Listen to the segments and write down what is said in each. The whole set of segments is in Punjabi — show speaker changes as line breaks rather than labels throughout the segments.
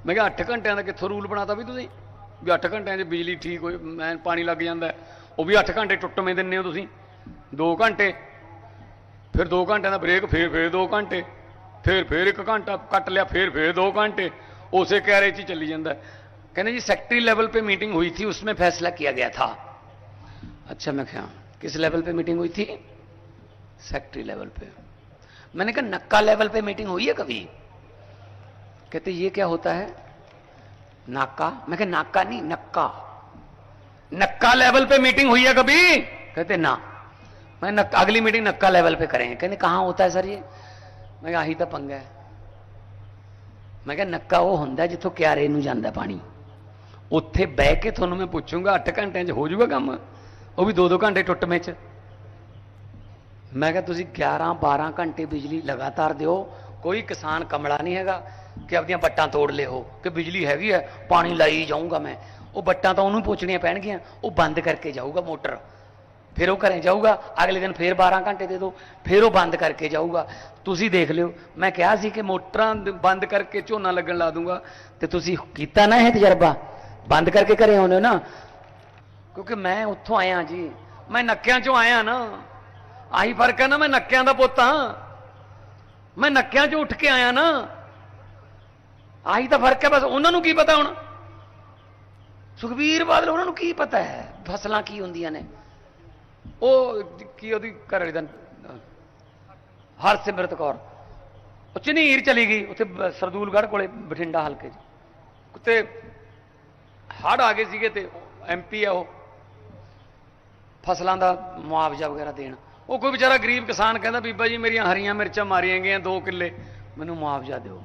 ਮੈਂ ਕਿਹਾ 8 ਘੰਟਿਆਂ ਦਾ ਕਿੱਥੋਂ ਰੂਲ ਬਣਾਤਾ ਵੀ ਤੁਸੀਂ ਵੀ 8 ਘੰਟਿਆਂ 'ਚ ਬਿਜਲੀ ਠੀਕ ਹੋਈ ਮੈਂ ਪਾਣੀ ਲੱਗ ਜਾਂਦਾ ਹੈ। ਉਹ ਵੀ 8 ਘੰਟੇ ਟੁੱਟਵੇਂ ਦਿੰਦੇ ਹੋ ਤੁਸੀਂ 2 ਘੰਟੇ ਫਿਰ 2 ਘੰਟਿਆਂ ਦਾ ਬ੍ਰੇਕ ਫਿਰ ਫਿਰ 2 ਘੰਟੇ ਫਿਰ ਫਿਰ 1 ਘੰਟਾ ਕੱਟ ਲਿਆ ਫਿਰ ਫਿਰ 2 घंटे उसे कह रहे थी चली जाता है कहने जी सेक्रेटरी लेवल पे मीटिंग हुई थी उसमें फैसला किया गया था अच्छा मैं क्या किस लेवल पे मीटिंग हुई थी सेक्रेटरी लेवल पे मैंने कहा नक्का लेवल पे मीटिंग हुई है कभी कहते ये क्या होता है नाका मैं कहा नाका नहीं नक्का नक्का लेवल पे मीटिंग हुई है कभी कहते ना मैं नक्का अगली मीटिंग नक्का लेवल पे करेंगे कहते कहाँ होता है सर ये मैं ਕਿਹਾ ਆਹੀ ਤਾਂ ਪੰਗਾ ਹੈ ਮੈਂ ਕਿਹਾ ਨੱਕਾ ਉਹ ਹੁੰਦਾ ਜਿੱਥੋਂ ਕਿਆਰੇ ਨੂੰ ਜਾਂਦਾ ਪਾਣੀ ਉੱਥੇ ਬਹਿ ਕੇ ਤੁਹਾਨੂੰ ਮੈਂ ਪੁੱਛੂੰਗਾ 8 ਘੰਟਿਆਂ 'ਚ ਹੋ ਜਾਊਗਾ ਕੰਮ ਉਹ ਵੀ 2-2 ਘੰਟੇ ਟੁੱਟਵੇਂ 'ਚ ਮੈਂ ਕਿਹਾ ਤੁਸੀਂ 11 12 ਘੰਟੇ ਬਿਜਲੀ ਲਗਾਤਾਰ ਦਿਓ ਕੋਈ ਕਿਸਾਨ ਕਮਲਾ ਨਹੀਂ ਹੈਗਾ ਕਿ ਆਪਣੀਆਂ ਬੱਟਾਂ ਤੋੜ ਲਿਓ, ਕਿ ਬਿਜਲੀ ਹੈਗੀ ਹੈ, ਪਾਣੀ ਲਾਈ ਜਾਊਂਗਾ ਮੈਂ। ਉਹ ਬੱਟਾਂ ਤਾਂ ਉਹਨੂੰ ਪੁੱਛਣੀਆਂ ਪੈਣਗੀਆਂ, ਉਹ ਬੰਦ ਕਰਕੇ ਜਾਊਗਾ ਮੋਟਰ। ਫਿਰ ਉਹ ਘਰੇ ਜਾਊਗਾ, ਅਗਲੇ ਦਿਨ ਫਿਰ 12 ਘੰਟੇ ਦੇ ਦਿਓ ਫਿਰ ਉਹ ਬੰਦ ਕਰਕੇ ਜਾਊਗਾ। ਤੁਸੀਂ ਦੇਖ ਲਿਓ, ਮੈਂ ਕਿਹਾ ਸੀ ਕਿ ਮੋਟਰਾਂ ਬੰਦ ਕਰਕੇ ਝੋਨਾ ਲੱਗਣ ਲਾ ਦੂੰਗਾ, ਤੇ ਤੁਸੀਂ ਕੀਤਾ ਨਾ ਇਹ ਤਜਰਬਾ? ਬੰਦ ਕਰਕੇ ਘਰੇ ਆਉਂਦੇ ਹੋ ਨਾ? ਕਿਉਂਕਿ ਮੈਂ ਉੱਥੋਂ ਆਇਆ ਜੀ, ਮੈਂ ਨੱਕਿਆਂ ਚੋਂ ਆਇਆ ਨਾ। ਆਹੀ ਫ਼ਰਕ ਹੈ ਨਾ, ਮੈਂ ਨੱਕਿਆਂ ਦਾ ਪੁੱਤ ਹਾਂ। ਮੈਂ ਨੱਕਿਆਂ ਚੋਂ ਉੱਠ ਕੇ ਆਇਆ ਨਾ। ਆਹੀ ਤਾਂ ਫ਼ਰਕ ਹੈ, ਬਸ ਉਹਨਾਂ ਨੂੰ ਕੀ ਪਤਾ ਹੁਣ? ਸੁਖਬੀਰ ਬਾਦਲ, ਉਹਨਾਂ ਨੂੰ ਕੀ ਪਤਾ ਹੈ? ਫਸਲਾਂ ਕੀ ਹੁੰਦੀਆਂ ਨੇ? ਉਹ ਕੀ ਉਹਦੀ ਘਰ ਵਾਲੀ ਦਾ ਹਰਸਿਮਰਤ ਕੌਰ। ਉਹ ਚਨੀਰ ਚਲੀ ਗਈ, ਉੱਥੇ ਸਰਦੂਲਗੜ੍ਹ ਕੋਲੇ, ਬਠਿੰਡਾ ਹਲਕੇ 'ਚ। ਉੱਤੇ ਹੜ੍ਹ ਆ ਗਏ ਸੀਗੇ ਤੇ ਐਮਪੀ ਆ ਉਹ। ਫਸਲਾਂ ਦਾ ਮੁਆਵਜ਼ਾ ਵਗੈਰਾ ਦੇਣ। ਉਹ ਕੋਈ ਵਿਚਾਰਾ ਗਰੀਬ ਕਿਸਾਨ ਕਹਿੰਦਾ, ਬੀਬਾ ਜੀ, ਮੇਰੀਆਂ ਹਰੀਆਂ ਮਿਰਚਾਂ ਮਾਰੀਆਂ ਗਈਆਂ 2 ਕਿੱਲੇ, ਮੈਨੂੰ ਮੁਆਵਜ਼ਾ ਦਿਓ।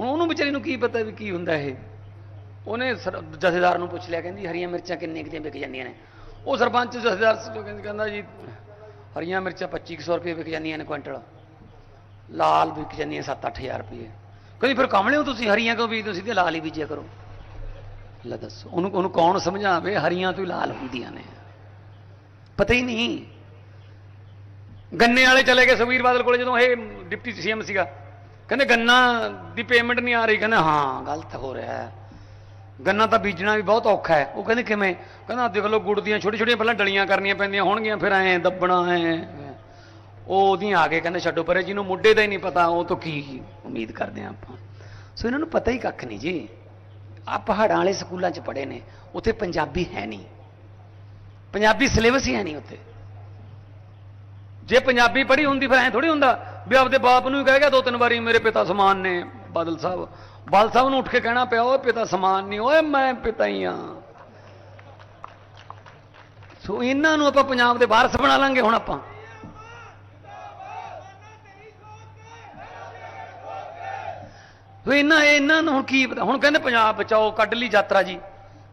ਹੁਣ ਉਹਨੂੰ ਵਿਚਾਰੀ ਨੂੰ ਕੀ ਪਤਾ ਵੀ ਕੀ ਹੁੰਦਾ ਇਹ? ਉਹਨੇ ਜਥੇਦਾਰ ਨੂੰ ਪੁੱਛ ਲਿਆ, ਕਹਿੰਦੀ ਹਰੀਆਂ ਮਿਰਚਾਂ ਕਿੰਨੇ ਕਿਤੇ ਵਿਕ ਜਾਂਦੀਆਂ ਨੇ? ਉਹ ਸਰਪੰਚ ਜਥੇਦਾਰ ਕਹਿੰਦਾ ਜੀ, ਹਰੀਆਂ ਮਿਰਚਾਂ 2500 ਰੁਪਏ ਵਿਕ ਜਾਂਦੀਆਂ ਨੇ ਕੁਇੰਟਲ। ਲਾਲ ਵਿਕ ਜਾਂਦੀਆਂ 7-8000 ਰੁਪਏ। ਕਹਿੰਦੀ, ਫਿਰ ਕਮਲੇ ਹੋ ਤੁਸੀਂ ਹਰੀਆਂ ਕਿਉਂ ਬੀਜਦੇ ਹੋ? ਸਿੱਧੇ ਲਾਲ ਹੀ ਬੀਜਿਆ ਕਰੋ। ਲੈ ਦੱਸੋ, ਉਹਨੂੰ ਉਹਨੂੰ ਕੌਣ ਸਮਝਾਵੇ? ਹਰੀਆਂ ਤੋਂ ਲਾਲ ਹੁੰਦੀਆਂ ਨੇ। ਪਤਾ ਹੀ ਨਹੀਂ। ਗੰਨੇ ਵਾਲੇ ਚਲੇ ਗਏ ਸੁਖਬੀਰ ਬਾਦਲ ਕੋਲੇ ਜਦੋਂ ਇਹ ਡਿਪਟੀ ਸੀਐਮ ਸੀਗਾ। ਕਹਿੰਦੇ ਗੰਨਾ ਦੀ ਪੇਮੈਂਟ ਨਹੀਂ ਆ ਰਹੀ। ਕਹਿੰਦੇ ਹਾਂ, ਗਲਤ ਹੋ ਰਿਹਾ ਹੈ। ਗੰਨਾ ਤਾਂ ਬੀਜਣਾ ਵੀ ਬਹੁਤ ਔਖਾ ਹੈ। ਉਹ ਕਹਿੰਦੇ ਕਿਵੇਂ? ਕਹਿੰਦਾ ਦੇਖ ਲਓ, ਗੁੜ ਦੀਆਂ ਛੋਟੀ ਛੋਟੀਆਂ ਪਹਿਲਾਂ ਡਲੀਆਂ ਕਰਨੀਆਂ ਪੈਂਦੀਆਂ ਹੋਣਗੀਆਂ, ਫਿਰ ਐ ਦੱਬਣਾ, ਐ ਉਹ ਉਹਦੀਆਂ ਆ ਕੇ ਕਹਿੰਦੇ ਛੱਡੋ। ਪਰੇ ਜਿਹਨੂੰ ਮੁੱਢੇ ਦਾ ਹੀ ਨਹੀਂ ਪਤਾ, ਉਹ ਤੋਂ ਕੀ ਉਮੀਦ ਕਰਦੇ ਆ ਆਪਾਂ। ਸੋ ਇਹਨਾਂ ਨੂੰ ਪਤਾ ਹੀ ਕੱਖ ਨਹੀਂ ਜੀ। ਆ ਪਹਾੜਾਂ ਵਾਲੇ ਸਕੂਲਾਂ 'ਚ ਪੜ੍ਹੇ ਨੇ। ਉੱਥੇ ਪੰਜਾਬੀ ਹੈ ਨਹੀਂ। ਪੰਜਾਬੀ ਸਿਲੇਬਸ ਹੀ ਹੈ ਨਹੀਂ ਉੱਥੇ। ਜੇ ਪੰਜਾਬੀ ਪੜ੍ਹੀ ਹੁੰਦੀ, ਫਿਰ ਐ ਥੋੜੀ ਹੁੰਦਾ। ਵੀ ਆਪਦੇ ਬਾਪ ਨੂੰ ਹੀ ਕਹਿ ਗਿਆ, ਦੋ ਤਿੰਨ ਵਾਰੀ ਮੇਰੇ ਪਿਤਾ ਸਮਾਨ ਨੇ, ਬਾਦਲ ਸਾਹਿਬ। ਬਾਦਲ ਸਾਹਿਬ ਨੂੰ ਉੱਠ ਕੇ ਕਹਿਣਾ ਪਿਆ, ਓਏ ਪਿਤਾ ਸਮਾਨ ਨਹੀਂ, ਓਏ ਮੈਂ ਪਿਤਾ ਹੀ ਆ। ਸੋ ਇਹਨਾਂ ਨੂੰ ਆਪਾਂ ਪੰਜਾਬ ਦੇ ਵਾਰਸ ਬਣਾ ਲਾਂਗੇ ਹੁਣ ਆਪਾਂ। ਸੋ ਇਹਨਾਂ ਇਹਨਾਂ ਨੂੰ ਹੁਣ ਕੀ ਪਤਾ, ਹੁਣ ਕਹਿੰਦੇ ਪੰਜਾਬ ਬਚਾਓ, ਕੱਢ ਲਈ ਯਾਤਰਾ ਜੀ।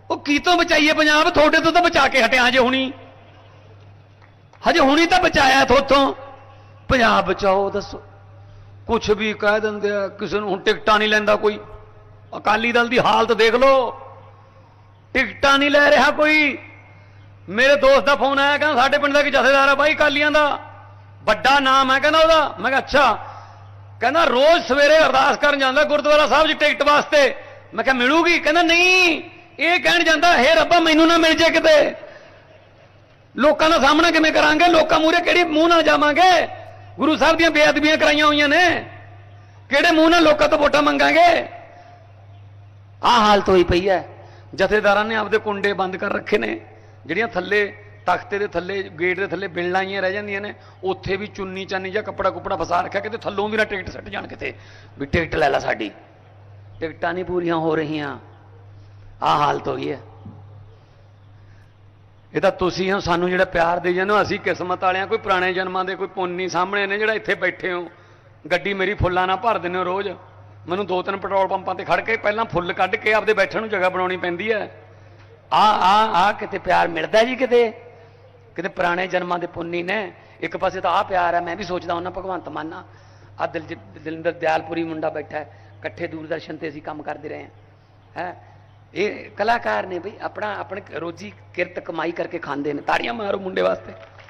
ਉਹ ਕੀ ਤੋਂ ਬਚਾਈਏ ਪੰਜਾਬ? ਤੁਹਾਡੇ ਤੋਂ ਤਾਂ ਬਚਾ ਕੇ ਹਟਿਆ ਜੇ ਹੁਣੀ। ਹਜੇ ਹੁਣੀ ਤਾਂ ਬਚਾਇਆ ਥੋਤੋਂ ਪੰਜਾਬ ਬਚਾਓ ਦੱਸੋ। ਕੁਛ ਵੀ ਕਹਿ ਦਿੰਦੇ ਆ, ਕਿਸੇ ਨੂੰ ਹੁਣ ਟਿਕਟਾਂ ਨਹੀਂ ਲੈਂਦਾ ਕੋਈ। ਅਕਾਲੀ ਦਲ ਦੀ ਹਾਲਤ ਦੇਖ ਲਓ। ਟਿਕਟਾਂ ਨਹੀਂ ਲੈ ਰਿਹਾ ਕੋਈ। ਮੇਰੇ ਦੋਸਤ ਦਾ ਫੋਨ ਆਇਆ, ਕਹਿੰਦਾ ਸਾਡੇ ਪਿੰਡ ਦਾ ਕੀ ਜਥੇਦਾਰ ਆ ਬਾਈ ਅਕਾਲੀਆਂ ਦਾ। ਵੱਡਾ ਨਾਮ ਹੈ ਕਹਿੰਦਾ ਉਹਦਾ। ਮੈਂ ਕਿਹਾ, ਅੱਛਾ। ਕਹਿੰਦਾ ਰੋਜ਼ ਸਵੇਰੇ ਅਰਦਾਸ ਕਰਨ ਜਾਂਦਾ ਗੁਰਦੁਆਰਾ ਸਾਹਿਬ 'ਚ ਟਿਕਟ ਵਾਸਤੇ। ਮੈਂ ਕਿਹਾ, ਮਿਲੂਗੀ? ਕਹਿੰਦਾ, ਨਹੀਂ। ਇਹ ਕਹਿਣ ਜਾਂਦਾ, ਹੈ ਰੱਬਾ, ਮੈਨੂੰ ਨਾ ਮਿਲ ਜੇ ਕਿਤੇ। ਲੋਕਾਂ ਦਾ ਸਾਹਮਣਾ ਕਿਵੇਂ ਕਰਾਂਗੇ? ਲੋਕਾਂ ਮੂਹਰੇ ਕਿਹੜੀ ਮੂੰਹ ਨਾਲ ਜਾਵਾਂਗੇ? ਗੁਰੂ ਸਾਹਿਬ ਦੀਆਂ ਬੇਅਦਬੀਆਂ ਕਰਾਈਆਂ ਹੋਈਆਂ ਨੇ। ਕਿਹੜੇ ਮੂੰਹ ਨਾਲ ਲੋਕਾਂ ਤੋਂ ਵੋਟਾਂ ਮੰਗਾਂਗੇ? ਆਹ ਹਾਲਤ ਹੋਈ ਪਈ ਹੈ। ਜਥੇਦਾਰਾਂ ਨੇ ਆਪਦੇ ਕੁੰਡੇ ਬੰਦ ਕਰ ਰੱਖੇ ਨੇ। ਜਿਹੜੀਆਂ ਥੱਲੇ, ਤਖਤੇ ਦੇ ਥੱਲੇ, ਗੇਟ ਦੇ ਥੱਲੇ ਬਿਲਡਾਂ ਆਈਆਂ ਰਹਿ ਜਾਂਦੀਆਂ ਨੇ, ਉੱਥੇ ਵੀ ਚੁੰਨੀ ਚਾਨੀ ਜਾਂ ਕੱਪੜਾ ਕੁਪੜਾ ਫਸਾ ਰੱਖਿਆ, ਕਿਤੇ ਥੱਲੋਂ ਵੀ ਨਾ ਟਿਕਟ ਸੱਟ ਜਾਣ ਕਿਤੇ। ਵੀ ਟਿਕਟ ਲੈ ਲੈ ਸਾਡੀ। ਟਿਕਟਾਂ ਨਹੀਂ ਪੂਰੀਆਂ ਹੋ ਰਹੀਆਂ। ਆਹ ਹਾਲਤ ਹੋਈ ਹੈ। ਇਹ ਤਾਂ ਤੁਸੀਂ ਹੋ ਸਾਨੂੰ ਜਿਹੜਾ ਪਿਆਰ ਦੇ ਜਾਂਦੇ ਹੋ, ਅਸੀਂ ਕਿਸਮਤ ਵਾਲਿਆਂ, ਕੋਈ ਪੁਰਾਣੇ ਜਨਮਾਂ ਦੇ ਕੋਈ ਪੁੰਨੀ ਸਾਹਮਣੇ ਨੇ ਜਿਹੜਾ ਇੱਥੇ ਬੈਠੇ ਹੋ। ਗੱਡੀ ਮੇਰੀ ਫੁੱਲਾਂ ਨਾਲ ਭਰ ਦਿੰਦੇ ਹੋ ਰੋਜ਼। ਮੈਨੂੰ ਦੋ ਤਿੰਨ ਪੈਟਰੋਲ ਪੰਪਾਂ ਤੇ ਖੜ ਕੇ ਪਹਿਲਾਂ ਫੁੱਲ ਕੱਢ ਕੇ ਆਪਦੇ ਬੈਠਣ ਨੂੰ ਜਗ੍ਹਾ ਬਣਾਉਣੀ ਪੈਂਦੀ ਹੈ। ਆ ਆ ਆ ਕਿਤੇ ਪਿਆਰ ਮਿਲਦਾ ਜੀ ਕਿਤੇ? ਕਿਤੇ ਪੁਰਾਣੇ ਜਨਮਾਂ ਦੇ ਪੁੰਨੀ ਨੇ? ਇੱਕ ਪਾਸੇ ਤਾਂ ਆ ਪਿਆਰ ਹੈ, ਮੈਂ ਵੀ ਸੋਚਦਾ ਉਹਨਾਂ ਭਗਵੰਤ ਮਾਨਾ ਆ ਦਿਲ ਦਿਲਿੰਦਰ ਦਿਆਲਪੁਰੀ ਮੁੰਡਾ ਬੈਠਾ ਹੈ, ਇਕੱਠੇ ਦੂਰਦਰਸ਼ਨ ਤੇ ਅਸੀਂ ਕੰਮ ਕਰਦੇ ਰਹੇ ਹਾਂ। ਹੈ? ਇਹ ਕਲਾਕਾਰ ਨੇ ਬਈ ਆਪਣਾ, ਆਪਣੇ ਰੋਜੀ ਕਿਰਤ ਕਮਾਈ ਕਰਕੇ ਖਾਂਦੇ ਨੇ, ਤਾੜੀਆਂ ਮਾਰੋ ਮੁੰਡੇ ਵਾਸਤੇ।